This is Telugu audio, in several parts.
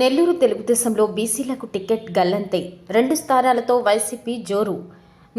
నెల్లూరు తెలుగుదేశంలో బీసీలకు టికెట్ గల్లంతే. రెండు స్థానాలతో వైసీపీ జోరు.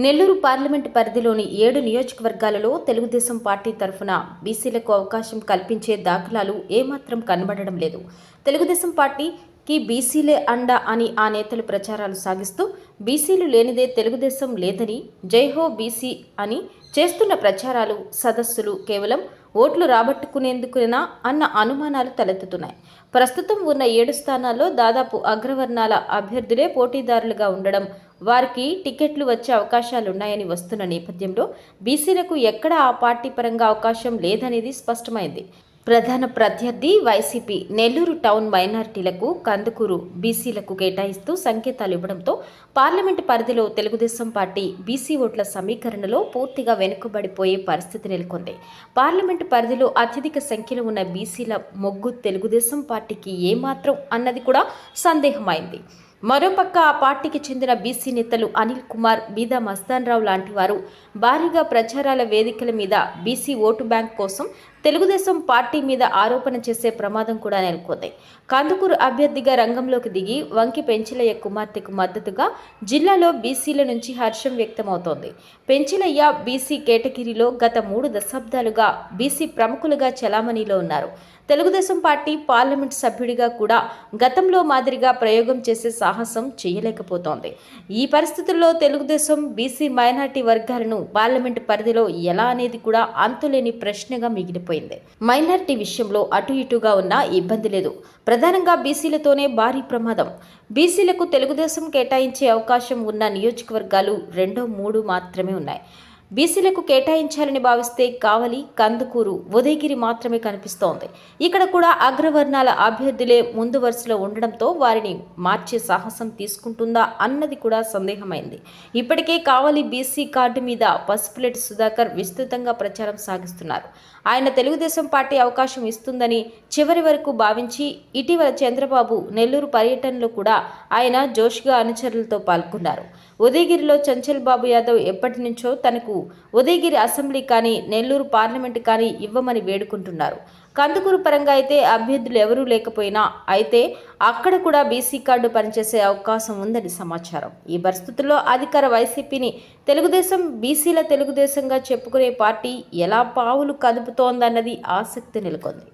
నెల్లూరు పార్లమెంటు పరిధిలోని ఏడు నియోజకవర్గాలలో తెలుగుదేశం పార్టీ తరఫున బీసీలకు అవకాశం కల్పించే దాఖలాలు ఏమాత్రం కనబడడం లేదు. తెలుగుదేశం పార్టీ కి బీసీలే అండ అని ఆ నేతలు ప్రచారాలు సాగిస్తూ బీసీలు లేనిదే తెలుగుదేశం లేదని జైహో బీసీ అని చేస్తున్న ప్రచారాలు సదస్సులు కేవలం ఓట్లు రాబట్టుకునేందుకునా అన్న అనుమానాలు తలెత్తుతున్నాయి. ప్రస్తుతం ఉన్న ఏడు స్థానాల్లో దాదాపు అగ్రవర్ణాల అభ్యర్థులే పోటీదారులుగా ఉండడం వారికి టికెట్లు వచ్చే అవకాశాలున్నాయని వస్తున్న నేపథ్యంలో బీసీలకు ఎక్కడ ఆ పార్టీ పరంగా అవకాశం లేదనేది స్పష్టమైంది. ప్రధాన ప్రత్యర్థి వైసీపీ నెల్లూరు టౌన్ మైనారిటీలకు కందుకూరు బీసీలకు కేటాయిస్తూ సంకేతాలు ఇవ్వడంతో పార్లమెంటు పరిధిలో తెలుగుదేశం పార్టీ బీసీ ఓట్ల సమీకరణలో పూర్తిగా వెనుకబడిపోయే పరిస్థితి నెలకొంది. పార్లమెంటు పరిధిలో అత్యధిక సంఖ్యలో ఉన్న బీసీల మొగ్గు తెలుగుదేశం పార్టీకి ఏమాత్రం అన్నది కూడా సందేహమైంది. మరోపక్క ఆ పార్టీకి చెందిన బీసీ నేతలు అనిల్ కుమార్ బీదా మస్తాన్ రావు లాంటి వారు భారీగా ప్రచారాల వేదికల మీద బీసీ ఓటు బ్యాంక్ కోసం తెలుగుదేశం పార్టీ మీద ఆరోపణ చేసే ప్రమాదం కూడా నెలకొంది. కందుకూరు అభ్యర్థిగా రంగంలోకి దిగి వంకి పెంచిలయ్య కుమార్తెకు మద్దతుగా జిల్లాలో బీసీల నుంచి హర్షం వ్యక్తమవుతోంది. పెంచిలయ్య బీసీ కేటగిరీలో గత మూడు దశాబ్దాలుగా బీసీ ప్రముఖులుగా చలామణిలో ఉన్నారు. తెలుగుదేశం పార్టీ పార్లమెంట్ సభ్యుడిగా కూడా గతంలో మాదిరిగా ప్రయోగం చేసే సాహసం చేయలేకపోతోంది. ఈ పరిస్థితుల్లో తెలుగుదేశం బీసీ మైనార్టీ వర్గాలను పార్లమెంట్ పరిధిలో ఎలా అనేది కూడా అంతులేని ప్రశ్నగా మిగిలిపోయింది. మైనార్టీ విషయంలో అటు ఇటుగా ఉన్న ఇబ్బంది లేదు. ప్రధానంగా బీసీలతోనే భారీ ప్రమాదం. బీసీలకు తెలుగుదేశం కేటాయించే అవకాశం ఉన్న నియోజకవర్గాలు రెండో మూడు మాత్రమే ఉన్నాయి. బీసీలకు కేటాయించాలని భావిస్తే కావలి కందుకూరు ఉదయగిరి మాత్రమే కనిపిస్తోంది. ఇక్కడ కూడా అగ్రవర్ణాల అభ్యర్థులే ముందు వరుసలో ఉండడంతో వారిని మార్చే సాహసం తీసుకుంటుందా అన్నది కూడా సందేహమైంది. ఇప్పటికే కావలి బీసీ కార్డు మీద పసుపులెట్టి సుధాకర్ విస్తృతంగా ప్రచారం సాగిస్తున్నారు. ఆయన తెలుగుదేశం పార్టీ అవకాశం ఇస్తుందని చివరి వరకు భావించి ఇటీవల చంద్రబాబు నెల్లూరు పర్యటనలో కూడా ఆయన జోష్గా అనుచరులతో పాల్గొన్నారు. ఉదయగిరిలో చంచల్ బాబు యాదవ్ ఎప్పటి నుంచో తనకు ఉదయగిరి అసెంబ్లీ కానీ నెల్లూరు పార్లమెంట్ కానీ ఇవ్వమని వేడుకుంటున్నారు. కందుకూరు పరంగా అయితే అభ్యర్థులు ఎవరూ లేకపోయినా అయితే అక్కడ కూడా బీసీ కార్డు పనిచేసే అవకాశం ఉందని సమాచారం. ఈ పరిస్థితుల్లో అధికార వైసీపీని తెలుగుదేశం బీసీల తెలుగుదేశంగా చెప్పుకునే పార్టీ ఎలా పావులు కదుపుతోందన్నది ఆసక్తి నెలకొంది.